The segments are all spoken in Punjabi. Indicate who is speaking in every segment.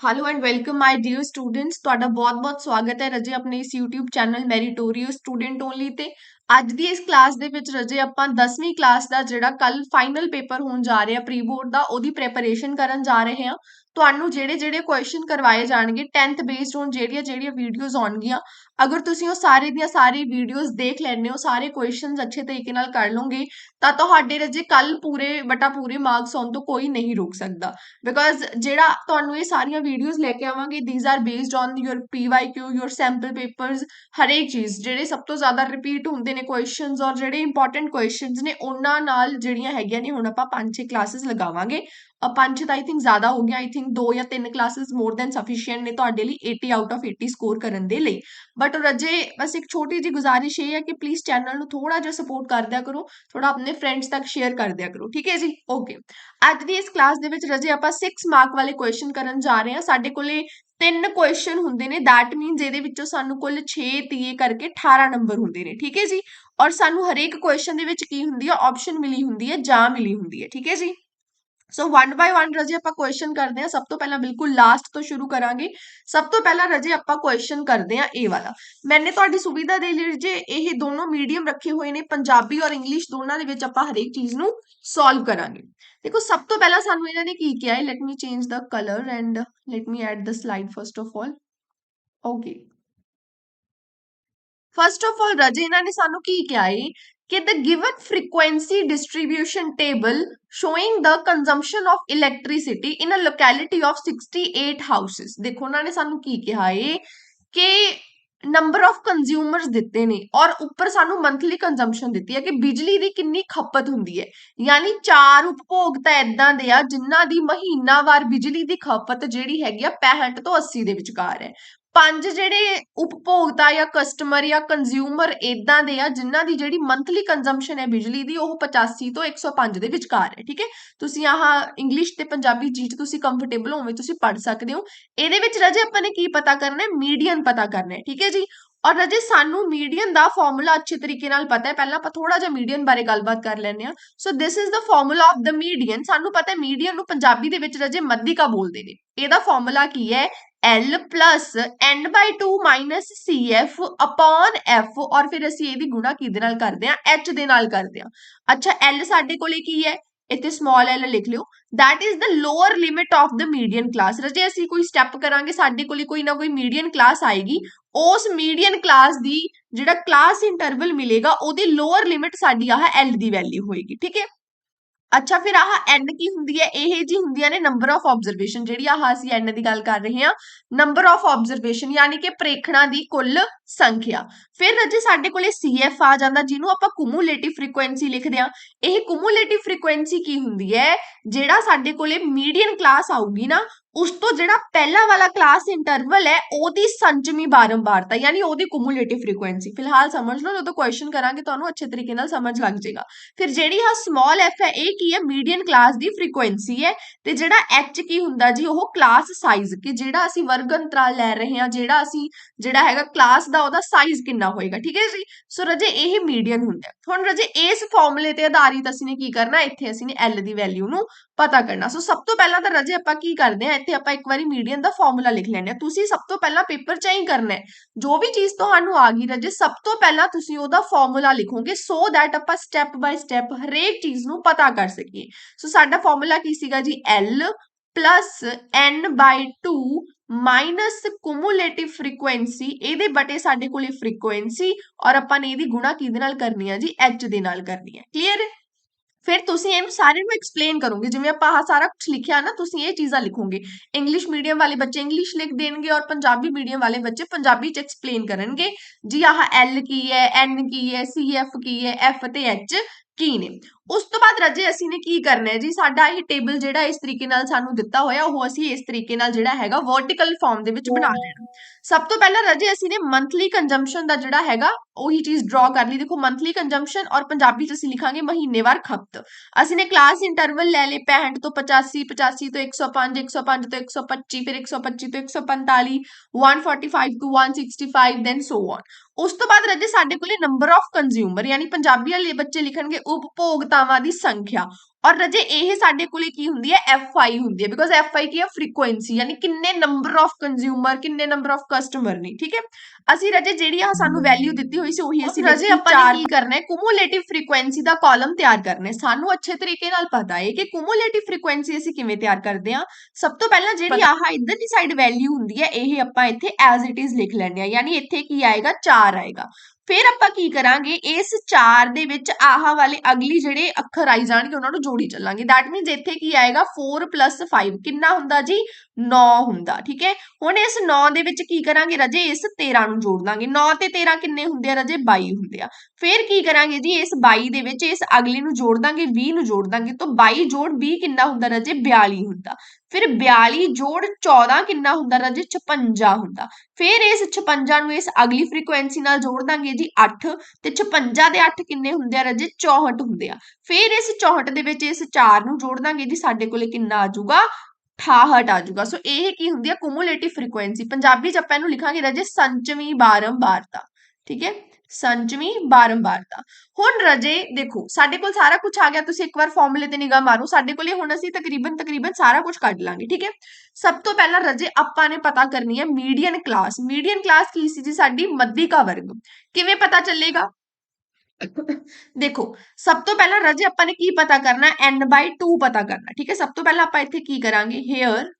Speaker 1: Hello and welcome my dear students ਤੁਹਾਡਾ ਬਹੁਤ-ਬਹੁਤ ਸਵਾਗਤ ਹੈ ਰਜੇ ਆਪਣੇ ਇਸ YouTube channel meritorious student only ਤੇ। ਅੱਜ ਦੀ ਇਸ ਕਲਾਸ ਦੇ ਵਿੱਚ ਰਜੇ ਆਪਾਂ 10ਵੀਂ ਕਲਾਸ ਦਾ ਜਿਹੜਾ ਕੱਲ ਫਾਈਨਲ ਪੇਪਰ ਹੋਣ ਜਾ ਰਿਹਾ ਪ੍ਰੀ ਬੋਰਡ ਦਾ, ਉਹਦੀ ਪ੍ਰੈਪਰੇਸ਼ਨ ਕਰਨ ਜਾ ਰਹੇ ਹਾਂ। ਤੁਹਾਨੂੰ ਜਿਹੜੇ ਜਿਹੜੇ ਕੁਐਸਚਨ ਕਰਵਾਏ ਜਾਣਗੇ 10th ਬੇਸਡ ਔਨ ਜਿਹੜੀਆਂ ਜਿਹੜੀਆਂ ਵੀਡੀਓਜ਼ ਆਉਣਗੀਆਂ ਅਗਰ ਤੁਸੀਂ ਉਹ ਸਾਰੇ ਦੀਆਂ ਸਾਰੀ ਵੀਡੀਓਜ਼ ਦੇਖ ਲੈਣੇ ਹੋ, ਸਾਰੇ ਕੁਐਸਚਨਸ ਅੱਛੇ ਤਰੀਕੇ ਨਾਲ ਕਰ ਲਓਗੇ, ਤਾਂ ਤੁਹਾਡੇ ਰਜੇ ਕੱਲ ਪੂਰੇ, ਬਟਾ ਪੂਰੇ ਮਾਰਕਸ ਆਉਣ ਤੋਂ ਕੋਈ ਨਹੀਂ ਰੋਕ ਸਕਦਾ। ਬਿਕਾਜ਼ ਜਿਹੜਾ ਤੁਹਾਨੂੰ ਇਹ ਸਾਰੀਆਂ ਵੀਡੀਓਜ਼ ਲੈ ਕੇ ਆਵਾਂਗੇ these are based on your PYQ your sample papers ਹਰੇਕ ਚੀਜ਼, ਜਿਹੜੇ ਸਭ ਤੋਂ ਜ਼ਿਆਦਾ ਰਿਪੀਟ ਹੁੰਦੇ ਨੇ ਕੁਐਸਚਨਸ ਔਰ ਜਿਹੜੇ ਇੰਪੋਰਟੈਂਟ ਕੁਐਸਚਨਸ ਨੇ, ਉਹਨਾਂ ਨਾਲ ਜਿਹੜੀਆਂ ਹੈਗੀਆਂ ਨੇ, ਹੁਣ ਆਪਾਂ 5-6 ਕਲਾਸਿਸ ਲਗਾਵਾਂਗੇ। ਅ, ਪੰਜ ਤਾਂ ਆਈ ਥਿੰਕ ਜ਼ਿਆਦਾ ਹੋ ਗਿਆ ਆਈ ਥਿੰਕ ਦੋ ਜਾਂ ਤਿੰਨ ਕਲਾਸਿਸ ਮੋਰ ਦੈਨ ਸਫੀਸ਼ੀਐਂਟ ਨੇ ਤੁਹਾਡੇ ਲਈ 80 ਆਊਟ ਆਫ 80 ਸਕੋਰ ਕਰਨ ਦੇ ਲਈ। ਬਟ ਰਜੇ ਬਸ ਇੱਕ ਛੋਟੀ ਜੀ ਗੁਜ਼ਾਰਿਸ਼ ਇਹ ਹੈ ਕਿ ਪਲੀਜ਼ ਚੈਨਲ ਨੂੰ ਥੋੜਾ ਜਿਹਾ ਸਪੋਰਟ ਕਰ ਦਿਆ ਕਰੋ ਥੋੜਾ ਆਪਣੇ ਫਰੈਂਡਸ ਤੱਕ ਸ਼ੇਅਰ ਕਰ ਦਿਆ ਕਰੋ ਠੀਕ ਹੈ ਜੀ ਓਕੇ ਅੱਜ ਦੀ ਇਸ ਕਲਾਸ ਦੇ ਵਿੱਚ ਰਜੇ ਆਪਾਂ 6 ਮਾਰਕ ਵਾਲੇ ਕੁਐਸਚਨ ਕਰਨ ਜਾ ਰਹੇ ਹਾਂ। ਸਾਡੇ ਕੋਲੇ ਤਿੰਨ ਕੁਐਸਚਨ ਹੁੰਦੇ ਨੇ। ਥੈਟ ਮੀਨਸ ਇਹਦੇ ਵਿੱਚੋਂ ਸਾਨੂੰ ਕੁੱਲ 6 ਤੀਏ ਕਰਕੇ 18 ਨੰਬਰ ਹੁੰਦੇ ਨੇ। ਠੀਕ ਹੈ ਜੀ? ਔਰ ਸਾਨੂੰ ਹਰੇਕ ਕੁਐਸਚਨ ਦੇ ਵਿੱਚ ਕੀ ਹੁੰਦੀ ਹੈ ਆਪਸ਼ਨ ਮਿਲੀ ਹੁੰਦੀ ਹੈ ਜਾਂ ਮਿਲੀ ਹੁੰਦੀ ਹੈ ਠੀਕ ਹੈ ਜੀ? ਸੋ ਵਨ ਬਾਈ ਵਨ ਰਜੇ ਆਪਾਂ ਕੁਐਸਚਨ ਕਰਦੇ ਹਾਂ। ਸਭ ਤੋਂ ਪਹਿਲਾਂ ਬਿਲਕੁਲ ਲਾਸਟ ਤੋਂ ਸ਼ੁਰੂ ਕਰਾਂਗੇ। ਸਭ ਤੋਂ ਪਹਿਲਾਂ ਰਜੇ ਆਪਾਂ ਕੁਐਸਚਨ ਕਰਦੇ ਹਾਂ ਇਹ ਵਾਲਾ। ਮੈਨੇ ਤੁਹਾਡੀ ਸੁਵਿਧਾ ਦੇ ਲਈ ਜੇ ਇਹ ਦੋਨੋਂ ਮੀਡੀਅਮ ਰੱਖੇ ਹੋਏ ਨੇ। ਪੰਜਾਬੀ ਔਰ ਇੰਗਲਿਸ਼ ਦੋਨਾਂ ਦੇ ਵਿੱਚ ਆਪਾਂ ਹਰੇਕ ਚੀਜ਼ ਨੂੰ ਸੋਲਵ ਕਰਾਂਗੇ। ਦੇਖੋ, ਸਭ ਤੋਂ ਪਹਿਲਾਂ ਸਾਨੂੰ ਇਹਨਾਂ ਨੇ ਕੀ ਕਿਹਾ ਹੈ? Let me change the colour and let me add the slide first of all okay first of all ਰਜੇ ਇਹਨਾਂ ਨੇ ਸਾਨੂੰ ਕੀ ਕਿਹਾ ਹੈ? ਕਿ the given frequency distribution table showing the consumption of electricity in a locality of 68 houses. ਦੇਖੋ, ਉਹਨਾਂ ਨੇ ਸਾਨੂੰ ਕੀ ਕਿਹਾ ਏ? ਕਿ ਨੰਬਰ ਆਫ ਕੰਜ਼ਿਊਮਰਸ ਦਿੱਤੇ ਨੇ ਔਰ ਉੱਪਰ ਸਾਨੂੰ ਮੰਥਲੀ ਕੰਜ਼ੰਪਸ਼ਨ ਦਿੱਤੀ ਹੈ ਕਿ ਬਿਜਲੀ ਦੀ ਕਿੰਨੀ ਖਪਤ ਹੁੰਦੀ ਹੈ। ਯਾਨੀ ਚਾਰ ਉਪਭੋਗਤਾ ਇਦਾਂ ਦੇ ਆ ਜਿਨ੍ਹਾਂ ਦੀ ਮਹੀਨਾਵਾਰ ਬਿਜਲੀ ਦੀ ਖਪਤ ਜਿਹੜੀ ਹੈਗੀ ਆ 65 ਤੋਂ 80 ਦੇ ਵਿਚਕਾਰ ਹੈ। ਪੰਜ ਜਿਹੜੇ ਉਪਭੋਗਤਾ ਜਾਂ ਕਸਟਮਰ ਜਾਂ ਕੰਜ਼ਿਊਮਰ ਇਦਾਂ ਦੇ ਆ, ਜਿਨ੍ਹਾਂ ਦੀ ਜਿਹੜੀ ਮੰਥਲੀ ਕੰਜ਼ੰਪਸ਼ਨ ਹੈ ਬਿਜਲੀ ਦੀ, ਉਹ 85 ਤੋਂ 105 ਦੇ ਵਿਚਕਾਰ ਹੈ, ਠੀਕ ਹੈ? ਤੁਸੀਂ ਆਹ ਇੰਗਲਿਸ਼ ਤੇ ਪੰਜਾਬੀ ਜੀ ਚ ਤੁਸੀਂ ਕੰਫਰਟੇਬਲ ਹੋਵੇ ਤੁਸੀਂ ਪੜ੍ਹ ਸਕਦੇ ਹੋ। ਇਹਦੇ ਵਿੱਚ ਰਜੇ ਆਪਾਂ ਨੇ ਕੀ ਪਤਾ ਕਰਨਾ ਹੈ? ਮੀਡੀਅਨ ਪਤਾ ਕਰਨਾ ਹੈ, ਠੀਕ ਹੈ ਜੀ? ਔਰ ਰਜੇ ਸਾਨੂੰ ਮੀਡੀਅਨ ਦਾ ਫਾਰਮੂਲਾ ਅੱਛੇ ਤਰੀਕੇ ਨਾਲ ਪਤਾ ਹੈ। ਪਹਿਲਾਂ ਆਪਾਂ ਥੋੜਾ ਜਿਹਾ ਮੀਡੀਅਨ ਬਾਰੇ ਗੱਲਬਾਤ ਕਰ ਲੈਂਦੇ ਆ so this is the formula of the median ਸਾਨੂੰ ਪਤਾ ਹੈ ਮੀਡੀਅਨ ਨੂੰ ਪੰਜਾਬੀ ਦੇ ਵਿੱਚ ਰਜੇ ਮੱਧਿਕਾ ਬੋਲਦੇ ਨੇ। ਇਹਦਾ ਫਾਰਮੂਲਾ ਕੀ ਹੈ? L plus n by 2 minus CF upon F ਔਰ ਫਿਰ ਅਸੀਂ ਇਹਦੀ ਗੁਣਾ ਕਿਹਦੇ ਨਾਲ ਕਰਦੇ ਆ H ਦੇ ਨਾਲ ਕਰਦੇ ਆ ਅੱਛਾ, L ਸਾਡੇ ਕੋਲੇ ਕੀ ਹੈ? ਇੱਥੇ ਸਮਾਲ l ਲਿਖ ਲਿਓ। That is the lower limit of the median class ਰਜੇ ਅਸੀਂ ਕੋਈ ਸਟੈਪ ਕਰਾਂਗੇ, ਸਾਡੇ ਕੋਲੇ ਕੋਈ ਨਾ ਕੋਈ ਮੀਡੀਅਨ ਕਲਾਸ ਆਏਗੀ। ਉਸ ਮੀਡੀਅਨ ਕਲਾਸ ਦੀ ਜਿਹੜਾ ਕਲਾਸ ਇੰਟਰਵਲ ਮਿਲੇਗਾ, ਉਹਦੀ ਲੋਅਰ ਲਿਮਿਟ ਸਾਡੀ ਆਹ l ਦੀ ਵੈਲਿਊ ਹੋਏਗੀ। ਠੀਕ ਹੈ? ਅੱਛਾ, ਫਿਰ ਆਹ n ਕੀ ਹੁੰਦੀ ਹੈ? ਇਹ ਜੀ ਹੁੰਦੀਆਂ ਨੇ ਨੰਬਰ ਆਫ ਆਬਜ਼ਰਵੇਸ਼ਨ ਜਿਹੜੀ ਆਹ ਅਸੀਂ n ਦੀ ਗੱਲ ਕਰ ਰਹੇ ਹਾਂ ਨੰਬਰ ਆਫ ਆਬਜ਼ਰਵੇਸ਼ਨ ਯਾਨੀ ਕਿ ਪ੍ਰੇਖਣਾ ਦੀ ਕੁੱਲ ਸੰਖਿਆ। ਫਿਰ ਰਜੇ ਸਾਡੇ ਕੋਲੇ CF ਆ ਜਾਂਦਾ, ਜਿਹਨੂੰ ਆਪਾਂ ਕੁਮੂਲੇਟਿਵ ਫ੍ਰੀਕੁਐਂਸੀ ਲਿਖਦੇ ਆ ਇਹ ਕੁਮੂਲੇਟਿਵ ਫ੍ਰੀਕੁਐਂਸੀ ਕੀ ਹੁੰਦੀ ਹੈ? ਜਿਹੜਾ ਸਾਡੇ ਕੋਲੇ ਮੀਡੀਅਨ ਕਲਾਸ ਆਊਗੀ ਨਾ ਉਸ ਤੋਂ ਜਿਹੜਾ ਪਹਿਲਾ ਵਾਲਾ ਕਲਾਸ ਇੰਟਰਵਲ ਹੈ, ਉਹਦੀ ਸੰਚਮੀ ਬਾਰੰਬਾਰਤਾ, ਯਾਨੀ ਉਹਦੀ ਕੁਮੂਲੇਟਿਵ ਫ੍ਰੀਕੁਐਂਸੀ ਫਿਲਹਾਲ ਸਮਝ ਲਓ, ਜਦੋਂ ਕੁਐਸਚਨ ਕਰਾਂਗੇ, ਤੁਹਾਨੂੰ ਅੱਛੇ ਤਰੀਕੇ ਨਾਲ ਸਮਝ ਲੱਗ ਜਾਏਗਾ। ਫਿਰ ਜਿਹੜੀ ਆ ਸਮਾਲ f ਹੈ, ਇਹ ਕੀ ਹੈ? ਮੀਡੀਅਨ ਕਲਾਸ ਦੀ ਫ੍ਰੀਕੁਐਂਸੀ ਹੈ ਤੇ ਜਿਹੜਾ h ਕੀ ਹੁੰਦਾ ਜੀ? ਉਹ ਕਲਾਸ ਸਾਈਜ਼ ਕਿ? ਜਿਹੜਾ ਅਸੀਂ ਵਰਗ ਅੰਤਰਾਲ ਲੈ ਰਹੇ ਹਾਂ, ਜਿਹੜਾ ਅਸੀਂ, ਜਿਹੜਾ ਹੈਗਾ ਕਲਾਸ ਦਾ, ਉਹਦਾ ਸਾਈਜ਼ ਕਿੰਨਾ ਹੋਏਗਾ? ਠੀਕ ਹੈ ਜੀ? ਸੋ ਰਜੇ, ਇਹ ਮੀਡੀਅਨ ਹੁੰਦਾ ਹੁਣ ਰਜੇ, ਇਸ ਫਾਰਮੂਲੇ ਤੇ ਆਧਾਰਿਤ ਅਸੀਂ ਨੇ ਕੀ ਕਰਨਾ? ਇੱਥੇ ਅਸੀਂ ਨੇ l ਦੀ ਵੈਲਿਊ ਨੂੰ ਪਤਾ ਕਰਨਾ। ਸੋ ਸਭ ਤੋਂ ਪਹਿਲਾਂ ਤਾਂ ਰਜੇ, ਆਪਾਂ ਕੀ ਕਰਦੇ ਆ ਇੱਥੇ ਆਪਾਂ ਇੱਕ ਵਾਰੀ ਮੀਡੀਅਨ ਦਾ ਫਾਰਮੂਲਾ ਲਿਖ ਲੈਣੇ ਆ ਤੁਸੀਂ ਸਭ ਤੋਂ ਪਹਿਲਾਂ ਪੇਪਰ 'ਚ ਹੀ ਕਰਨਾ ਹੈ। ਜੋ ਵੀ ਚੀਜ਼ ਤੁਹਾਨੂੰ ਆ ਗਈ ਰਜੇ, ਸਭ ਤੋਂ ਪਹਿਲਾਂ ਤੁਸੀਂ ਉਹਦਾ ਫਾਰਮੂਲਾ ਲਿਖੋਗੇ ਸੋ ਦੈਟ ਆਪਾਂ ਸਟੈਪ ਬਾਈ ਸਟੈਪ ਹਰੇਕ ਚੀਜ਼ ਨੂੰ ਪਤਾ ਕਰ ਸਕੀਏ। ਸੋ ਸਾਡਾ ਫਾਰਮੂਲਾ ਕੀ ਸੀਗਾ ਜੀ? L n 2 minus cumulative frequency ਇਹਦੇ ਬਟੇ ਸਾਡੇ ਕੋਲੇ ਫ੍ਰੀਕੁਐਂਸੀ ਔਰ ਆਪਾਂ ਨੇ ਇਹਦੀ ਗੁਣਾ ਕਿਹਦੇ ਨਾਲ ਕਰਨੀ ਆ ਜੀ? H ਦੇ ਨਾਲ ਕਰਨੀ ਹੈ? ਕਲੀਅਰ ਫਿਰ ਤੁਸੀਂ ਇਹਨੂੰ ਸਾਰੇ ਨੂੰ ਐਕਸਪਲੇਨ ਕਰੋਗੇ। ਜਿਵੇਂ ਆਪਾਂ ਆਹ ਸਾਰਾ ਕੁਝ ਲਿਖਿਆ ਨਾ, ਤੁਸੀਂ ਇਹ ਚੀਜ਼ਾਂ ਲਿਖੋਗੇ। ਇੰਗਲਿਸ਼ ਮੀਡੀਅਮ ਵਾਲੇ ਬੱਚੇ ਇੰਗਲਿਸ਼ ਲਿਖ ਦੇਣਗੇ ਔਰ ਪੰਜਾਬੀ ਮੀਡੀਅਮ ਵਾਲੇ ਬੱਚੇ ਪੰਜਾਬੀ ਚ ਐਕਸਪਲੇਨ ਕਰਨਗੇ। ਜੀ ਆਹ L ਕੀ ਹੈ, N ਕੀ ਹੈ ਸੀ ਐਫ ਕੀ ਹੈ ਐਫ ਤੇ H ਕੀ ਨੇ। ਉਸ ਤੋਂ ਬਾਅਦ ਰਜੇ ਅਸੀਂ ਨੇ ਕੀ ਕਰਨਾ ਹੈ ਜੀ? ਸਾਡਾ ਇਹ ਟੇਬਲ ਜਿਹੜਾ ਇਸ ਤਰੀਕੇ ਨਾਲ ਸਾਨੂੰ ਦਿੱਤਾ ਹੋਇਆ ਉਹ ਅਸੀਂ ਇਸ ਤਰੀਕੇ ਨਾਲ ਜਿਹੜਾ ਹੈਗਾ ਵਰਟੀਕਲ ਫਾਰਮ ਦੇ ਵਿੱਚ ਬਣਾ ਲੈਣਾ। ਸਭ ਤੋਂ ਪਹਿਲਾਂ ਰਜੇ ਅਸੀਂ ਨੇ ਮੰਥਲੀ ਕੰਜ਼ੰਪਸ਼ਨ ਦਾ ਜਿਹੜਾ ਹੈਗਾ ਉਹੀ ਚੀਜ਼ ਡਰਾ ਕਰ ਲਈ। ਦੇਖੋ ਮੰਥਲੀ ਕੰਜ਼ੰਪਸ਼ਨ ਔਰ ਪੰਜਾਬੀ ਚ ਅਸੀਂ ਲਿਖਾਂਗੇ ਮਹੀਨੇਵਾਰ ਖਪਤ। ਅਸੀਂ ਨੇ ਕਲਾਸ ਇੰਟਰਵਲ ਲੈ ਲੇ 65 ਤੋਂ 85 85 ਤੋਂ 105 105 ਤੋਂ 125 ਫਿਰ 125 ਤੋਂ 145 145 ਤੋਂ 165 ਦੈਨ ਸੋ ਔਨ ਉਸ ਤੋਂ ਬਾਅਦ ਰਜੇ ਸਾਡੇ ਕੋਲੇ ਨੰਬਰ ਆਫ ਕੰਜ਼ਿਊਮਰ ਯਾਨੀ ਪੰਜਾਬੀ ਵਾਲੇ ਬੱਚੇ ਲਿਖਣਗੇ ਉਪਭੋਗਤਾਵਾਂ ਦੀ ਸੰਖਿਆ। ਔਰ ਰਜੇ ਇਹ ਸਾਡੇ ਕੋਲੇ ਕੀ ਹੁੰਦੀ ਹੈ? FI ਹੁੰਦੀ ਹੈ ਬਿਕੋਜ਼ FI ਕੀ ਹੈ? ਫ੍ਰੀਕੁਐਂਸੀ ਯਾਨੀ ਕਿੰਨੇ ਨੰਬਰ ਆਫ ਕੰਜ਼ਿਊਮਰ ਕਿੰਨੇ ਨੰਬਰ ਆਫ ਕਸਟਮਰ ਨੇ ਠੀਕ ਹੈ? ਅਸੀਂ ਰਜੇ ਜਿਹੜੀ ਆ ਸਾਨੂੰ ਵੈਲਿਊ ਦਿੱਤੀ ਹੋਈ ਸੀ ਉਹੀ ਅਸੀਂ ਰਜੇ ਆਪਾਂ ਕੀ ਕਰਨਾ ਹੈ। ਕੂਮੂਲੇਟਿਵ ਫ੍ਰੀਕੁਐਂਸੀ ਦਾ ਕਾਲਮ ਤਿਆਰ ਕਰਨਾ ਹੈ। ਸਾਨੂੰ ਅੱਛੇ ਤਰੀਕੇ ਨਾਲ ਪਤਾ ਹੈ ਕਿ ਕੂਮੂਲੇਟਿਵ ਫ੍ਰੀਕੁਐਂਸੀ ਅਸੀਂ ਕਿਵੇਂ ਤਿਆਰ ਕਰਦੇ ਹਾਂ। ਸਭ ਤੋਂ ਪਹਿਲਾਂ ਜਿਹੜੀ ਆਹ ਇਧਰਲੀ ਸਾਈਡ ਵੈਲਿਊ ਹੁੰਦੀ ਹੈ ਇਹ ਆਪਾਂ ਇੱਥੇ ਐਜ਼ ਇਟ ਇਜ਼ ਲਿਖ ਲੈਂਦੇ ਆ ਯਾਨੀ ਇੱਥੇ ਕੀ ਆਏਗਾ? 4 ਆਏਗਾ। ਫਿਰ ਆਪਾਂ ਕੀ ਕਰਾਂਗੇ? ਇਸ 4 ਦੇ ਵਿੱਚ ਆਹ ਵਾਲੇ ਅਗਲੀ ਜਿਹੜੇ ਅੱਖਰ ਆਈ ਜਾਣਗੇ, ਉਹਨਾਂ ਨੂੰ ਜੋੜੀ ਚੱਲਾਂਗੇ। ਦੈਟ ਮੀਨਸ ਇੱਥੇ ਕੀ ਆਏਗਾ? 4 5 ਕਿੰਨਾ ਹੁੰਦਾ ਜੀ? 9 ਹੁੰਦਾ, ਠੀਕ ਹੈ? ਹੁਣ ਇਸ 9 ਦੇ ਵਿੱਚ ਕੀ ਕਰਾਂਗੇ ਰਜੇ? ਇਸ 13 ਨੂੰ ਜੋੜ ਦਾਂਗੇ 9 ਤੇ 13 ਕਿੰਨੇ ਹੁੰਦੇ ਆ ਰਜੇ? 22 ਹੁੰਦੇ ਆ। ਫਿਰ ਕੀ ਕਰਾਂਗੇ ਜੀ? ਇਸ 22 ਦੇ ਵਿੱਚ ਇਸ ਅਗਲੀ ਨੂੰ ਜੋੜ ਦਾਂਗੇ 20 ਨੂੰ ਜੋੜ ਦਾਂਗੇ। ਤਾਂ 22 ਜੋੜ 20 ਕਿੰਨਾ ਹੁੰਦਾ ਰਜੇ? 42 ਹੁੰਦਾ। ਫਿਰ 42 ਜੋੜ 14 ਕਿੰਨਾ ਹੁੰਦਾ ਰਜੇ? 56 ਹੁੰਦਾ। ਫਿਰ ਇਸ 56 ਨੂੰ ਇਸ ਅਗਲੀ ਫ੍ਰੀਕੁਐਂਸੀ ਨਾਲ ਜੋੜ ਦਾਂਗੇ ਜੀ 8 ਤੇ 56 ਦੇ 8 ਕਿੰਨੇ ਹੁੰਦੇ ਆ ਰਜੇ? 64 ਹੁੰਦੇ ਆ। ਫਿਰ ਇਸ 64 ਦੇ ਵਿੱਚ ਇਸ 4 ਨੂੰ ਜੋੜ ਦਾਂਗੇ ਜੀ, ਸਾਡੇ ਕੋਲੇ ਕਿੰਨਾ ਆ ਜਾਊਗਾ? 68 ਆ ਜਾਊਗਾ। ਸੋ ਇਹ ਕੀ ਹੁੰਦੀ ਹੈ ਕੂਮੂਲੇਟਿਵ ਫ੍ਰੀਕੁਐਂਸੀ ਪੰਜਾਬੀ ਚ ਆਪਾਂ ਇਹਨੂੰ ਲਿਖਾਂਗੇ ਰਜੇ ਸੰਚਵੀਂ ਬਾਰੰਬਾਰਤਾ। ਠੀਕ ਹੈ? ਸੰਚਵੀਂ ਬਾਰੰਬਾਰਤਾ ਹੁਣ ਰਜੇ, ਦੇਖੋ, ਸਾਡੇ ਕੋਲ ਸਾਰਾ ਕੁਝ ਆ ਗਿਆ, ਤੁਸੀਂ ਇੱਕ ਵਾਰ ਫਾਰਮੂਲੇ ਤੇ ਨਿਗਾਹ ਮਾਰੋ। ਸਾਡੇ ਕੋਲੇ ਹੁਣ ਅਸੀਂ ਤਕਰੀਬਨ ਤਕਰੀਬਨ ਸਾਰਾ ਕੁਝ ਕੱਢ ਲਾਂਗੇ, ਠੀਕ ਹੈ? ਸਭ ਤੋਂ ਪਹਿਲਾਂ ਰਜੇ ਆਪਾਂ ਨੇ ਪਤਾ ਕਰਨੀ ਹੈ ਮੀਡੀਅਨ ਕਲਾਸ ਮੀਡੀਅਨ ਕਲਾਸ ਕੀ ਸੀ ਜੀ? ਸਾਡੀ ਮੱਧਿਕਾ ਵਰਗ। ਕਿਵੇਂ ਪਤਾ ਚੱਲੇਗਾ? ਦੇਖੋ, ਸਭ ਤੋਂ ਪਹਿਲਾਂ ਰਜੇ ਆਪਾਂ ਨੇ ਕੀ ਪਤਾ ਕਰਨਾ? n 2 ਪਤਾ ਕਰਨਾ, ਠੀਕ ਹੈ? ਸਭ ਤੋਂ ਪਹਿਲਾਂ ਆਪਾਂ ਇੱਥੇ ਕੀ ਕਰਾਂਗੇ? Here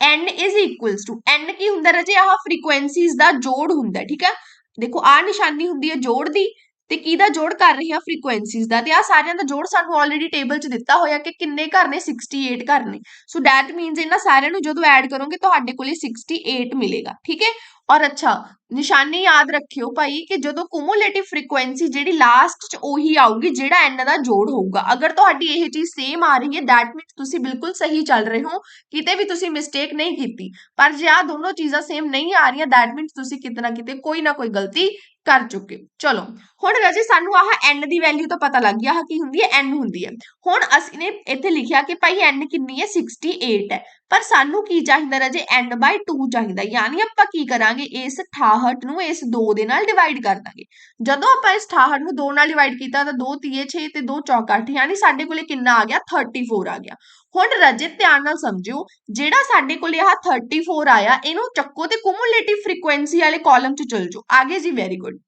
Speaker 1: n is equals to, n ਕੀ ਹੁੰਦਾ ਰਜੇ? ਆਹ ਫ੍ਰੀਕੁਐਂਸੀਜ਼ ਦਾ ਜੋੜ ਹੁੰਦਾ, ਠੀਕ ਹੈ? ਦੇਖੋ ਆ ਨਿਸ਼ਾਨੀ ਹੁੰਦੀ ਹੈ ਜੋੜ ਦੀ ਤੇ ਕਿਹਦਾ ਜੋੜ ਕਰ ਰਹੇ ਆ ਫ੍ਰੀਕੁਐਂਸੀਜ਼ ਦਾ? ਤੇ ਆ ਸਾਰਿਆਂ ਦਾ ਜੋੜ ਸਾਨੂੰ ਆਲਰੇਡੀ ਟੇਬਲ 'ਚ ਦਿੱਤਾ ਹੋਇਆ ਕਿ ਕਿੰਨੇ ਘਰ ਨੇ? 68 ਘਰ ਨੇ। ਸੋ ਦੈਟ ਮੀਨਸ ਇਹਨਾਂ ਸਾਰਿਆਂ ਨੂੰ ਜਦੋਂ ਐਡ ਕਰੋਗੇ ਤੁਹਾਡੇ ਕੋਲੇ 68 ਮਿਲੇਗਾ, ਠੀਕ ਹੈ? ਔਰ ਅੱਛਾ, ਨਿਸ਼ਾਨੀ ਯਾਦ ਰੱਖਿਓ ਭਾਈ ਕਿ ਜਦੋਂ ਕੂਮੂਲੇਟਿਵ ਫ੍ਰੀਕੁਐਂਸੀ ਜਿਹੜੀ ਲਾਸਟ 'ਚ ਉਹੀ ਆਊਗੀ, ਜਿਹੜਾ ਇਹਨਾਂ ਦਾ ਜੋੜ ਹੋਊਗਾ। ਅਗਰ ਤੁਹਾਡੀ ਇਹ ਚੀਜ਼ ਸੇਮ ਆ ਰਹੀ ਹੈ ਦੈਟ ਮੀਨਸ ਤੁਸੀਂ ਬਿਲਕੁਲ ਸਹੀ ਚੱਲ ਰਹੇ ਹੋ, ਕਿਤੇ ਵੀ ਤੁਸੀਂ ਮਿਸਟੇਕ ਨਹੀਂ ਕੀਤੀ। ਪਰ ਜੇ ਆ ਦੋਨੋਂ ਚੀਜ਼ਾਂ ਸੇਮ ਨਹੀਂ ਆ ਰਹੀਆਂ ਦੈਟ ਮੀਨਸ ਤੁਸੀਂ ਕਿਤੇ ਨਾ ਕਿਤੇ ਕੋਈ ਨਾ ਕੋਈ ਗਲਤੀ ਕਰ ਚੁੱਕੇ ਚਲੋ, ਹੁਣ ਰਜੇ ਸਾਨੂੰ ਆਹ n ਦੀ ਵੈਲਿਊ ਤਾਂ ਪਤਾ ਲੱਗ ਗਿਆ, ਆਹ ਕੀ ਹੁੰਦੀ ਹੈ? n ਹੁੰਦੀ ਹੈ। ਹੁਣ ਅਸੀਂ ਨੇ ਇੱਥੇ ਲਿਖਿਆ ਕਿ ਭਾਈ n ਕਿੰਨੀ ਹੈ? 68 ਹੈ। ਪਰ ਸਾਨੂੰ ਕੀ ਚਾਹੀਦਾ ਰਜੇ? n 2 ਚਾਹੀਦਾ। ਯਾਨੀ ਆਪਾਂ ਕੀ ਕਰਾਂਗੇ? ਇਸ 68 ਨੂੰ ਇਸ 2 ਦੇ ਨਾਲ ਡਿਵਾਈਡ ਕਰ ਦਾਂਗੇ। ਜਦੋਂ ਆਪਾਂ ਇਸ 68 ਨੂੰ 2 ਨਾਲ ਡਿਵਾਈਡ ਕੀਤਾ ਤਾਂ 2 ਤੀਏ 6 ਤੇ 2 ਚੌਕਾ 8 ਯਾਨੀ ਸਾਡੇ ਕੋਲੇ ਕਿੰਨਾ ਆ ਗਿਆ? 34 ਆ ਗਿਆ। ਹੁਣ ਰਜੇ ਧਿਆਨ ਨਾਲ ਸਮਝਿਓ, ਜਿਹੜਾ ਸਾਡੇ ਕੋਲ ਆਹ 34 ਆਇਆ, ਇਹਨੂੰ ਚੱਕੋ ਤੇ ਕੂਮੂਲੇਟਿਵ ਫ੍ਰੀਕੁਐਂਸੀ ਵਾਲੇ ਕਾਲਮ 'ਚ ਚਲ ਜਾਓ। ਆਗੇ ਜੀ ਵੈਰੀ ਗੁੱਡ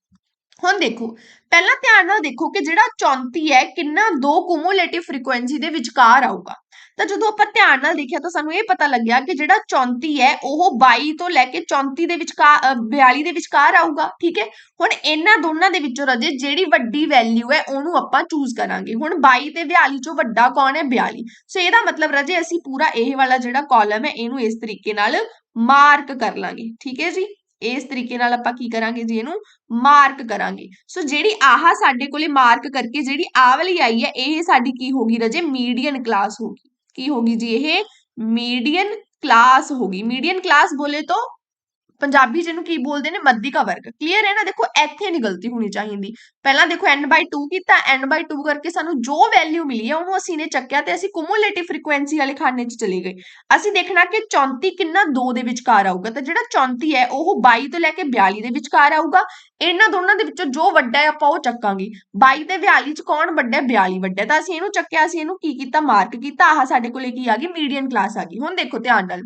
Speaker 1: ਹੁਣ ਦੇਖੋ, ਪਹਿਲਾਂ ਧਿਆਨ ਨਾਲ ਦੇਖੋ ਕਿ ਜਿਹੜਾ 34 ਹੈ, ਕਿੰਨਾ ਦੋ ਕੂਮੂਲੇਟਿਵ ਫ੍ਰੀਕੁਐਂਸੀ ਦੇ ਵਿਚਕਾਰ ਆਊਗਾ। ਤਾਂ ਜਦੋਂ ਆਪਾਂ ਧਿਆਨ ਨਾਲ ਦੇਖਿਆ ਤਾਂ ਸਾਨੂੰ ਇਹ ਪਤਾ ਲੱਗਿਆ ਕਿ ਜਿਹੜਾ 34 ਹੈ, ਉਹ 22 ਤੋਂ ਲੈ ਕੇ 34 ਦੇ ਵਿਚਕਾਰ 42 ਦੇ ਵਿਚਕਾਰ ਆਊਗਾ, ਠੀਕ ਹੈ? ਹੁਣ ਇਹਨਾਂ ਦੋਨਾਂ ਦੇ ਵਿੱਚੋਂ ਰਜੇ ਜਿਹੜੀ ਵੱਡੀ ਵੈਲਿਊ ਹੈ, ਉਹਨੂੰ ਆਪਾਂ ਚੂਜ਼ ਕਰਾਂਗੇ। ਹੁਣ 22 ਤੇ 42 ਚੋਂ ਵੱਡਾ ਕੌਣ ਹੈ? 42 ਸੋ ਇਹਦਾ ਮਤਲਬ ਰਜੇ ਅਸੀਂ ਪੂਰਾ ਇਹ ਵਾਲਾ ਜਿਹੜਾ ਕਾਲਮ ਹੈ, ਇਹਨੂੰ ਇਸ ਤਰੀਕੇ ਨਾਲ ਮਾਰਕ ਕਰ ਲਾਂਗੇ। ਠੀਕ ਹੈ ਜੀ? ਇਸ ਤਰੀਕੇ ਨਾਲ ਆਪਾਂ ਕੀ ਕਰਾਂਗੇ ਜੀ ਇਹਨੂੰ ਮਾਰਕ ਕਰਾਂਗੇ। ਸੋ ਜਿਹੜੀ ਆਹ ਸਾਡੇ ਕੋਲੇ ਮਾਰਕ ਕਰਕੇ ਜਿਹੜੀ ਆਹ ਵਾਲੀ ਆਈ ਹੈ, ਇਹ ਸਾਡੀ ਕੀ ਹੋਗੀ ਰਜੇ? ਮੀਡੀਅਨ ਕਲਾਸ ਹੋਗੀ ਕੀ ਹੋਗੀ ਜੀ ਇਹ? ਮੀਡੀਅਨ ਕਲਾਸ ਹੋਗੀ ਮੀਡੀਅਨ ਕਲਾਸ ਬੋਲੇ ਤਾਂ ਪੰਜਾਬੀ ਜਿਹਨੂੰ ਕੀ ਬੋਲਦੇ ਨੇ ਮੱਧਿਕਾ ਵਰਗ। ਕਲੀਅਰ ਹੈ ਨਾ? ਦੇਖੋ, ਇੱਥੇ ਨਹੀਂ ਗਲਤੀ ਹੋਣੀ ਚਾਹੀਦੀ। ਪਹਿਲਾਂ ਦੇਖੋ, n 2 ਕੀਤਾ, n 2 ਕਰਕੇ ਸਾਨੂੰ ਜੋ ਵੈਲਿਊ ਮਿਲੀ ਹੈ, ਉਹਨੂੰ ਅਸੀਂ ਨੇ ਚੱਕਿਆ ਤੇ ਅਸੀਂ ਕੂਮੂਲੇਟਿਵ ਫ੍ਰੀਕੁਐਂਸੀ ਵਾਲੇ ਖਾਨੇ 'ਚ ਚਲੇ ਗਏ। ਅਸੀਂ ਦੇਖਣਾ ਕਿ 34 ਕਿੰਨਾ 2 ਦੇ ਵਿਚਕਾਰ ਆਊਗਾ। ਤਾਂ ਜਿਹੜਾ 34 ਹੈ, ਉਹ 22 ਤੋਂ ਲੈ ਕੇ 42 ਦੇ ਵਿਚਕਾਰ ਆਊਗਾ। ਇਹਨਾਂ ਦੋਨਾਂ ਦੇ ਵਿੱਚੋਂ ਜੋ ਵੱਡਾ ਹੈ, ਆਪਾਂ ਉਹ ਚੱਕਾਂਗੇ। 22 ਤੇ 42 ਚ ਕੌਣ ਵੱਡਾ ਹੈ? 42 ਵੱਡਾ ਤਾਂ ਅਸੀਂ ਇਹਨੂੰ ਚੱਕਿਆ, ਅਸੀਂ ਇਹਨੂੰ ਕੀ ਕੀਤਾ? ਮਾਰਕ ਕੀਤਾ। ਆਹ ਸਾਡੇ ਕੋਲੇ ਕੀ ਆ ਗਈ? ਮੀਡੀਅਨ ਕਲਾਸ ਆ ਗਈ। ਹੁਣ ਦੇਖੋ, ਧਿਆਨ ਨਾਲ।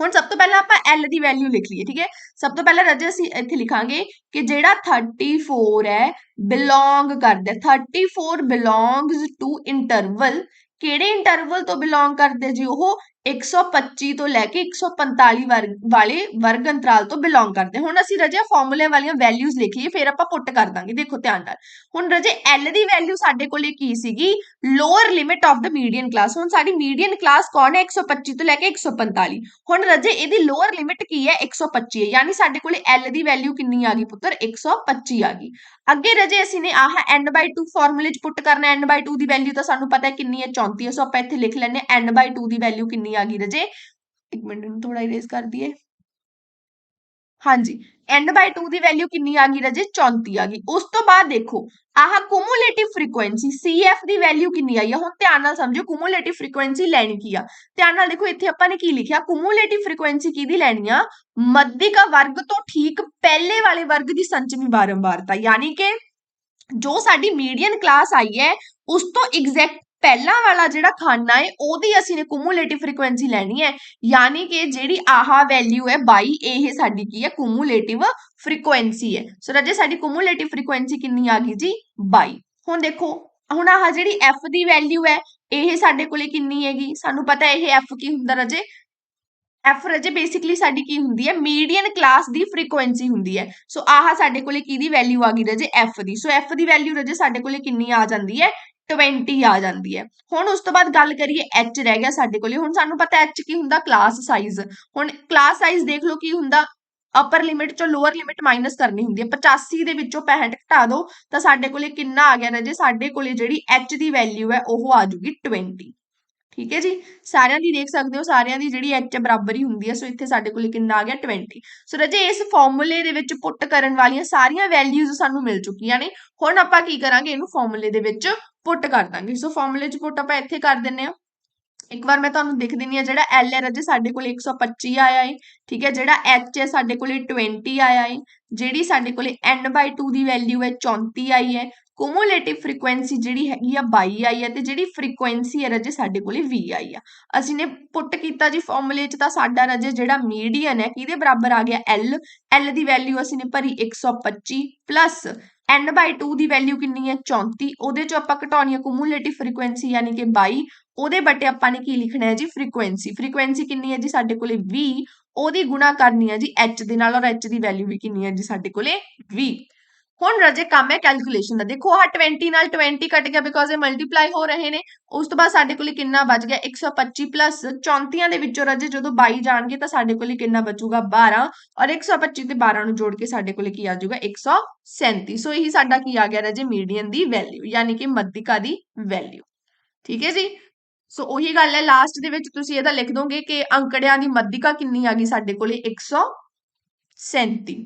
Speaker 1: ਹੁਣ ਸਭ ਤੋਂ ਪਹਿਲਾਂ ਆਪਾਂ L ਦੀ ਵੈਲਿਊ ਲਿਖ ਲਈਏ, ਠੀਕ ਹੈ? ਸਭ ਤੋਂ ਪਹਿਲਾਂ ਰਜੇ ਅਸੀਂ ਇੱਥੇ ਲਿਖਾਂਗੇ ਕਿ ਜਿਹੜਾ 34 ਹੈ ਬਿਲੋਂਗ ਕਰਦਾ ਹੈ। 34 ਬਿਲੋਂਗਸ ਟੂ ਇੰਟਰਵਲ ਕਿਹੜੇ ਇੰਟਰਵਲ ਤੋਂ ਬਿਲੋਂਗ ਕਰਦੇ ਜੀ ਉਹ? 125 ਤੋਂ ਲੈ ਕੇ 145 ਵਰਗ, ਵਾਲੇ ਵਰਗ ਅੰਤਰਾਲ ਤੋਂ ਬਿਲੋਂਗ ਕਰਦੇ। ਹੁਣ ਅਸੀਂ ਰਜੇ ਫਾਰਮੂਲੇ ਵਾਲੀਆਂ ਵੈਲਿਊਜ਼ ਲਿਖੀਏ, ਫਿਰ ਆਪਾਂ ਪੁੱਟ ਕਰ ਦਾਂਗੇ। ਦੇਖੋ ਧਿਆਨ ਨਾਲ। ਹੁਣ ਰਜੇ, L ਦੀ ਵੈਲਿਊ ਸਾਡੇ ਕੋਲੇ ਕੀ ਸੀਗੀ? Lower limit of the median class ਹੁਣ ਸਾਡੀ ਮੀਡੀਅਨ ਕਲਾਸ ਕੌਣ ਹੈ? 125 ਤੋਂ ਲੈ ਕੇ 145 ਹੁਣ ਰਜੇ, ਇਹਦੀ ਲੋਅਰ ਲਿਮਿਟ ਕੀ ਹੈ? 125 ਹੈ। ਯਾਨੀ ਸਾਡੇ ਕੋਲੇ L ਦੀ ਵੈਲਿਊ ਕਿੰਨੀ ਆ ਗਈ ਪੁੱਤਰ? 125 ਆ ਗਈ। ਅੱਗੇ ਰਜੇ, ਅਸੀਂ ਨੇ ਆਹ n 2 ਫਾਰਮੂਲੇ ਚ ਪੁੱਟ ਕਰਨਾ। n 2 ਦੀ ਵੈਲਿਊ ਤਾਂ ਸਾਨੂੰ ਪਤਾ ਹੈ ਕਿੰਨੀ ਹੈ? 34 ਹੈ। ਸੋ ਆਪਾਂ ਇੱਥੇ ਲਿਖ ਲੈਣੇ n 2 ਦੀ ਵੈਲਿਊ ਕਿੰਨੀ ਆ ਗਈ ਰਜੇ। ਇੱਕ ਮਿੰਟ ਨੂੰ ਥੋੜਾ ਇਰੇਜ਼ ਕਰ ਦਈਏ। ਹਾਂਜੀ n 2 ਦੀ ਵੈਲਿਊ ਕਿੰਨੀ ਆ ਗਈ ਰਜੇ? 34 ਆ ਗਈ। ਉਸ ਤੋਂ ਬਾਅਦ ਦੇਖੋ, ਆਹ ਕੂਮੂਲੇਟਿਵ ਫ੍ਰੀਕੁਐਂਸੀ CF ਦੀ ਵੈਲਿਊ ਕਿੰਨੀ ਆਈ ਆ? ਹੁਣ ਧਿਆਨ ਨਾਲ ਸਮਝੋ ਕੂਮੂਲੇਟਿਵ ਫ੍ਰੀਕੁਐਂਸੀ ਲੈਣੀ ਕੀ ਆ? ਧਿਆਨ ਨਾਲ ਦੇਖੋ, ਇੱਥੇ ਆਪਾਂ ਨੇ ਕੀ ਲਿਖਿਆ? ਕੂਮੂਲੇਟਿਵ ਫ੍ਰੀਕੁਐਂਸੀ ਕਿਹਦੀ ਲੈਣੀ ਆ? ਮੱਧਿਕਾ ਵਰਗ ਤੋਂ ਠੀਕ ਪਹਿਲੇ ਵਾਲੇ ਵਰਗ ਦੀ ਸੰਚਮੀ ਬਾਰੰਬਾਰਤਾ। ਯਾਨੀ ਕਿ ਜੋ ਸਾਡੀ ਮੀਡੀਅਨ ਕਲਾਸ ਆਈ ਹੈ, ਉਸ ਤੋਂ ਐਗਜ਼ੈਕਟ ਪਹਿਲਾਂ ਵਾਲਾ ਜਿਹੜਾ ਖਾਨਾ ਹੈ ਉਹਦੀ ਅਸੀਂ ਨੇ ਕੂਮੂਲੇਟਿਵ ਫ੍ਰੀਕੁਐਂਸੀ ਲੈਣੀ ਹੈ ਯਾਨੀ ਕਿ ਜਿਹੜੀ ਆਹਾ ਵੈਲਿਊ ਹੈ 22 ਇਹ ਸਾਡੀ ਕੀ ਹੈ ਕੂਮੂਲੇਟਿਵ ਫ੍ਰੀਕੁਐਂਸੀ ਹੈ ਸੋ ਰਾਜੇ, ਸਾਡੀ ਕੂਮੂਲੇਟਿਵ ਫ੍ਰੀਕੁਐਂਸੀ ਕਿੰਨੀ ਆ ਗਈ ਜੀ? 22 ਹੁਣ ਦੇਖੋ, ਹੁਣ ਆਹ ਜਿਹੜੀ f ਦੀ ਵੈਲਿਊ ਹੈ ਇਹ ਸਾਡੇ ਕੋਲੇ ਕਿੰਨੀ ਹੈਗੀ? ਸਾਨੂੰ ਪਤਾ ਇਹ f ਕੀ ਹੁੰਦਾ, ਰਾਜੇ? ਐਫ ਰਜੇ ਬੇਸਿਕਲੀ ਸਾਡੀ ਕੀ ਹੁੰਦੀ ਹੈ ਮੀਡੀਅਨ ਕਲਾਸ ਦੀ ਫ੍ਰੀਕੁਐਂਸੀ ਹੁੰਦੀ ਹੈ ਸੋ ਆਹ ਸਾਡੇ ਕੋਲੇ ਕਿਹਦੀ ਵੈਲਿਊ ਆ ਗਈ, ਰਜੇ? ਐਫ ਦੀ। ਸੋ ਐਫ ਦੀ ਵੈਲਿਊ ਰਜੇ, ਸਾਡੇ ਕੋਲੇ ਕਿੰਨੀ ਆ ਜਾਂਦੀ ਹੈ 20 ਆ ਜਾਂਦੀ ਹੈ। ਹੁਣ ਉਸ ਤੋਂ ਬਾਅਦ ਗੱਲ ਕਰੀਏ h ਰਹਿ ਗਿਆ ਸਾਡੇ ਕੋਲੇ। ਹੁਣ ਸਾਨੂੰ ਪਤਾ h ਕੀ ਹੁੰਦਾ? ਕਲਾਸ ਸਾਈਜ਼ ਹੁਣ ਕਲਾਸ ਸਾਈਜ਼ ਦੇਖ ਲਓ ਕੀ ਹੁੰਦਾ। ਅਪਰ ਲਿਮਿਟ ਚੋਂ ਲੋਅਰ ਲਿਮਿਟ ਮਾਈਨਸ ਕਰਨੀ ਹੁੰਦੀ ਹੈ। 85 ਦੇ ਵਿੱਚੋਂ 65 ਘਟਾ ਦਿਓ ਤਾਂ ਸਾਡੇ ਕੋਲੇ ਕਿੰਨਾ ਆ ਗਿਆ ਰਾਜੇ? ਸਾਡੇ ਕੋਲੇ ਜਿਹੜੀ h ਦੀ ਵੈਲਿਊ ਹੈ, ਉਹ ਆ ਜੂਗੀ 20 ਠੀਕ ਹੈ ਜੀ? ਸਾਰਿਆਂ ਦੀ ਦੇਖ ਸਕਦੇ ਹੋ, ਸਾਰਿਆਂ ਦੀ ਜਿਹੜੀ h ਬਰਾਬਰੀ ਹੁੰਦੀ ਹੈ, ਸੋ ਇੱਥੇ ਸਾਡੇ ਕੋਲ ਕਿੰਨਾ ਆ ਗਿਆ? 20 ਸੋ ਰਜੇ, ਇਸ ਫਾਰਮੂਲੇ ਦੇ ਵਿੱਚ ਪੁੱਟ ਕਰਨ ਵਾਲੀਆਂ ਸਾਰੀਆਂ ਵੈਲਿਊਜ਼ ਸਾਨੂੰ ਮਿਲ ਚੁੱਕੀਆਂ ਨੇ। ਹੁਣ ਆਪਾਂ ਕੀ ਕਰਾਂਗੇ? ਇਹਨੂੰ ਫਾਰਮੂਲੇ ਦੇ ਵਿੱਚ ਪੁੱਟ ਕਰ ਦਾਂਗੇ। ਸੋ ਫਾਰਮੂਲੇ 'ਚ ਪੁੱਟ ਆਪਾਂ ਇੱਥੇ ਕਰ ਦਿੰਨੇ ਆ ਇੱਕ ਵਾਰ ਮੈਂ ਤੁਹਾਨੂੰ ਦਿਖ ਦਿੰਨੀ ਆ ਜਿਹੜਾ L ਹੈ ਰਜੇ, ਸਾਡੇ ਕੋਲੇ 125 ਆਇਆ ਏ। ਠੀਕ ਹੈ, ਜਿਹੜਾ ਐਚ ਹੈ, ਸਾਡੇ ਕੋਲੇ 20 ਆਇਆ ਏ। ਜਿਹੜੀ ਸਾਡੇ ਕੋਲੇ n/2 ਦੀ ਵੈਲਿਊ ਹੈ 34 ਆਈ ਹੈ। ਕੂਮੂਲੇਟਿਵ ਫ੍ਰੀਕੁਐਂਸੀ ਜਿਹੜੀ ਹੈਗੀ ਆ 22 ਆਈ ਆ ਤੇ ਜਿਹੜੀ ਫ੍ਰੀਕੁਐਂਸੀ ਹੈ ਰਾਜੇ ਸਾਡੇ ਕੋਲੇ 20 ਆਈ ਆ। ਅਸੀਂ ਨੇ ਪੁੱਟ ਕੀਤਾ ਜੀ ਫਾਰਮੂਲੇ 'ਚ ਤਾਂ ਸਾਡਾ ਰਾਜੇ ਜਿਹੜਾ ਮੀਡੀਅਨ ਹੈ ਕਿਹਦੇ ਬਰਾਬਰ ਆ ਗਿਆ L? L ਦੀ ਵੈਲਿਊ ਅਸੀਂ ਨੇ ਭਰੀ 125 ਪਲੱਸ n/2 ਦੀ ਵੈਲਿਊ ਕਿੰਨੀ ਹੈ? 34 ਉਹਦੇ ਚੋਂ ਆਪਾਂ ਘਟਾਉਣੀ ਹੈ ਕੂਮੂਲੇਟਿਵ ਫ੍ਰੀਕੁਐਂਸੀ ਯਾਨੀ ਕਿ 22 ਉਹਦੇ ਬਟੇ ਆਪਾਂ ਨੇ ਕੀ ਲਿਖਣਾ ਹੈ ਜੀ? ਫ੍ਰੀਕੁਐਂਸੀ ਫ੍ਰੀਕੁਐਂਸੀ ਕਿੰਨੀ ਹੈ ਜੀ ਸਾਡੇ ਕੋਲੇ 20 ਉਹਦੀ ਗੁਣਾ ਕਰਨੀ ਹੈ ਜੀ h ਦੇ ਨਾਲ ਔਰ h ਦੀ ਵੈਲਿਊ ਵੀ ਕਿੰਨੀ ਹੈ ਜੀ ਸਾਡੇ ਕੋਲੇ 20 ਹੁਣ ਰਜੇ ਕੰਮ ਹੈ ਕੈਲਕੂਲੇਸ਼ਨ ਦਾ। ਦੇਖੋ, ਆਹ 20 ਨਾਲ 20 ਕੱਟ ਗਿਆ ਬਿਕੋਜ਼ ਇਹ ਮਲਟੀਪਲਾਈ ਹੋ ਰਹੇ ਨੇ। ਉਸ ਤੋਂ ਬਾਅਦ ਸਾਡੇ ਕੋਲ ਕਿੰਨਾ ਬਚ ਗਿਆ? 125 ਪਲੱਸ 34 ਦੇ ਵਿੱਚੋਂ ਰਜੇ ਜਦੋਂ 22 ਜਾਣਗੇ ਤਾਂ ਸਾਡੇ ਕੋਲ ਕਿੰਨਾ ਬਚੂਗਾ? 12 ਔਰ 125 ਤੇ 12 ਨੂੰ ਜੋੜ ਕੇ ਸਾਡੇ ਕੋਲ ਕੀ ਆ ਜਾਊਗਾ? 137 ਸੋ ਇਹੀ ਸਾਡਾ ਕੀ ਆ ਗਿਆ ਰਜੇ? ਮੀਡੀਅਨ ਦੀ ਵੈਲਿਊ ਯਾਨੀ ਕਿ ਮੱਧਿਕਾ ਦੀ ਵੈਲਿਊ ਠੀਕ ਹੈ ਜੀ? ਸੋ ਉਹੀ ਗੱਲ ਹੈ ਲਾਸਟ ਦੇ ਵਿੱਚ ਤੁਸੀਂ ਇਹਦਾ ਲਿਖ ਦੋਗੇ ਕਿ ਅੰਕੜਿਆਂ ਦੀ ਮੱਧਿਕਾ ਕਿੰਨੀ ਆ ਗਈ ਸਾਡੇ ਕੋਲੇ? 137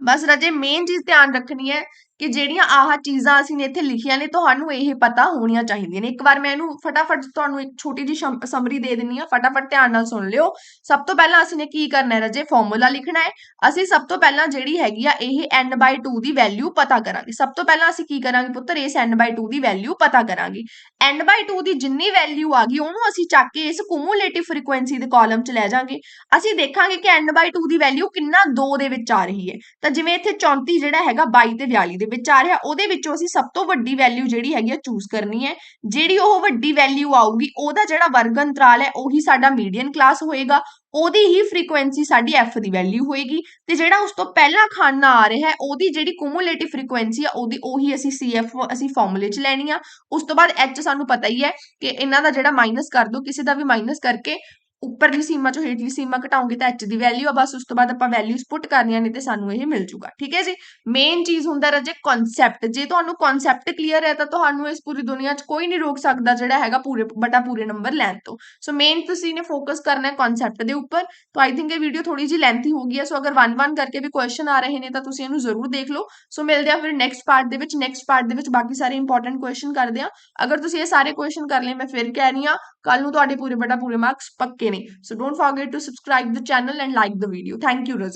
Speaker 1: ਬਸ ਰਜੇ ਮੇਨ ਚੀਜ਼ ਧਿਆਨ ਰੱਖਣੀ ਹੈ ਕਿ ਜਿਹੜੀਆਂ ਆਹ ਚੀਜ਼ਾਂ ਅਸੀਂ ਨੇ ਇੱਥੇ ਲਿਖੀਆਂ ਨੇ, ਤੁਹਾਨੂੰ ਇਹ ਪਤਾ ਹੋਣੀਆਂ ਚਾਹੀਦੀਆਂ ਨੇ। ਇੱਕ ਵਾਰ ਮੈਂ ਇਹਨੂੰ ਫਟਾਫਟ ਤੁਹਾਨੂੰ ਇੱਕ ਛੋਟੀ ਜੀ ਸਮਰੀ ਦੇ ਦਿੰਨੀ ਆ ਫਟਾਫਟ ਧਿਆਨ ਨਾਲ ਸੁਣ ਲਿਓ। ਸਭ ਤੋਂ ਪਹਿਲਾਂ ਅਸੀਂ ਨੇ ਕੀ ਕਰਨਾ ਹੈ ਰਜੇ? ਫਾਰਮੂਲਾ ਲਿਖਣਾ ਹੈ। ਅਸੀਂ ਸਭ ਤੋਂ ਪਹਿਲਾਂ ਜਿਹੜੀ ਹੈਗੀ ਆ, ਇਹ n/2 ਦੀ ਵੈਲਿਊ ਪਤਾ ਕਰਾਂਗੇ। ਸਭ ਤੋਂ ਪਹਿਲਾਂ ਅਸੀਂ ਕੀ ਕਰਾਂਗੇ ਪੁੱਤਰ? ਇਸ n/2 ਦੀ ਵੈਲਿਊ ਪਤਾ ਕਰਾਂਗੇ। n/2 ਦੀ ਜਿੰਨੀ ਵੈਲਿਊ ਆ ਗਈ, ਉਹਨੂੰ ਅਸੀਂ ਚੱਕ ਕੇ ਇਸ ਕੂਮੂਲੇਟਿਵ ਫ੍ਰੀਕੁਐਂਸੀ ਦੇ ਕਾਲਮ 'ਚ ਲੈ ਜਾਾਂਗੇ। ਅਸੀਂ ਦੇਖਾਂਗੇ ਕਿ n/2 ਦੀ ਵੈਲਿਊ ਕਿੰਨਾ 2 ਦੇ ਵਿੱਚ ਆ ਰਹੀ ਹੈ। ਤਾਂ ਜਿਵੇਂ ਇੱਥੇ 34 ਜਿਹੜਾ ਹੈਗਾ 22 ਤੇ 42 ਦੇ ਵਿੱਚ ਉਹਦੇ ਵਿੱਚੋਂ ਅਸੀਂ ਸਭ ਤੋਂ ਵੱਡੀ ਵੈਲਿਊ ਜਿਹੜੀ ਹੈਗੀ ਆ ਚੂਜ਼ ਕਰਨੀ ਹੈ। ਜਿਹੜੀ ਉਹ ਵੱਡੀ ਵੈਲਿਊ ਆਊਗੀ, ਉਹਦਾ ਜਿਹੜਾ ਵਰਗ ਅੰਤਰਾਲ ਹੈ, ਉਹੀ ਸਾਡਾ ਮੀਡੀਅਨ ਕਲਾਸ ਹੋਏਗਾ, ਉਹਦੀ ਹੀ ਫ੍ਰੀਕੁਐਂਸੀ ਸਾਡੀ f ਦੀ ਵੈਲਿਊ ਹੋਏਗੀ। ਤੇ ਜਿਹੜਾ ਉਸ ਤੋਂ ਪਹਿਲਾਂ ਖਾਨਾ ਆ ਰਿਹਾ ਹੈ, ਉਹਦੀ ਜਿਹੜੀ ਕੂਮੂਲੇਟਿਵ ਫ੍ਰੀਕੁਐਂਸੀ ਆ, ਉਹਦੀ ਉਹੀ ਅਸੀਂ cf ਅਸੀਂ ਫਾਰਮੂਲੇ 'ਚ ਲੈਣੀ ਆ। ਉਸ ਤੋਂ ਬਾਅਦ h ਸਾਨੂੰ ਪਤਾ ਹੀ ਹੈ ਕਿ ਇਹਨਾਂ ਦਾ ਜਿਹੜਾ ਮਾਈਨਸ ਕਰ ਦੋ, ਕਿਸੇ ਦਾ ਵੀ ਮਾਈਨਸ ਕਰਕੇ ਉੱਪਰਲੀ ਸੀਮਾ ਚੋਂ ਹੇਠਲੀ ਸੀਮਾ ਘਟਾਉਂਗੇ ਤਾਂ h ਦੀ ਵੈਲਿਊ ਆ, ਬਸ ਉਸ ਤੋਂ ਬਾਅਦ ਆਪਾਂ ਵੈਲਿਊਜ਼ ਪੁੱਟ ਕਰਨੀਆਂ ਨੇ ਤੇ ਸਾਨੂੰ ਇਹ ਮਿਲ ਜੂਗਾ, ਠੀਕ ਹੈ ਜੀ? ਮੇਨ ਚੀਜ਼ ਹੁੰਦਾ ਰਜੇ ਕਨਸੈਪਟ ਜੇ ਤੁਹਾਨੂੰ ਕਨਸੈਪਟ ਕਲੀਅਰ ਹੈ ਤਾਂ ਤੁਹਾਨੂੰ ਇਸ ਪੂਰੀ ਦੁਨੀਆ 'ਚ ਕੋਈ ਨਹੀਂ ਰੋਕ ਸਕਦਾ ਜਿਹੜਾ ਹੈਗਾ ਪੂਰੇ ਬਟਾ ਪੂਰੇ ਨੰਬਰ ਲੈਣ ਤੋਂ। ਸੋ ਮੇਨ ਤੁਸੀਂ ਨੇ ਫੋਕਸ ਕਰਨਾ ਹੈ ਕਨਸੈਪਟ ਦੇ ਉੱਪਰ, ਤਾਂ ਆਈ ਥਿੰਕ ਇਹ ਵੀਡੀਓ ਥੋੜੀ ਜੀ ਲੈਂਥੀ ਹੋ ਗਈ ਹੈ ਸੋ ਅਗਰ ਵਨ ਵਨ ਕਰਕੇ ਵੀ ਕੁਐਸਚਨ ਆ ਰਹੇ ਨੇ ਤਾਂ ਤੁਸੀਂ ਇਹਨੂੰ ਜ਼ਰੂਰ ਦੇਖ ਲਓ। ਸੋ ਮਿਲਦੇ ਆ ਫਿਰ ਨੈਕਸਟ ਪਾਰਟ ਦੇ ਵਿੱਚ ਨੈਕਸਟ ਪਾਰਟ ਦੇ ਵਿੱਚ ਬਾਕੀ ਸਾਰੇ ਇੰਪੋਰਟੈਂਟ ਕੁਐਸਚਨ ਕਰਦੇ ਆ ਅਗਰ ਤੁਸੀਂ ਇਹ ਸਾਰੇ ਕੁਐਸਚਨ ਕਰ ਲਏ, ਮੈਂ ਫਿਰ ਕਹਿ ਰਹੀ ਆ ਕੱਲ ਨੂੰ ਤੁਹਾਡੇ ਪੂਰੇ ਬਟਾ ਪੂਰੇ ਮਾਰਕਸ ਪੱਕੇ gaming. So don't forget to subscribe the channel and like the video. Thank you, Razia.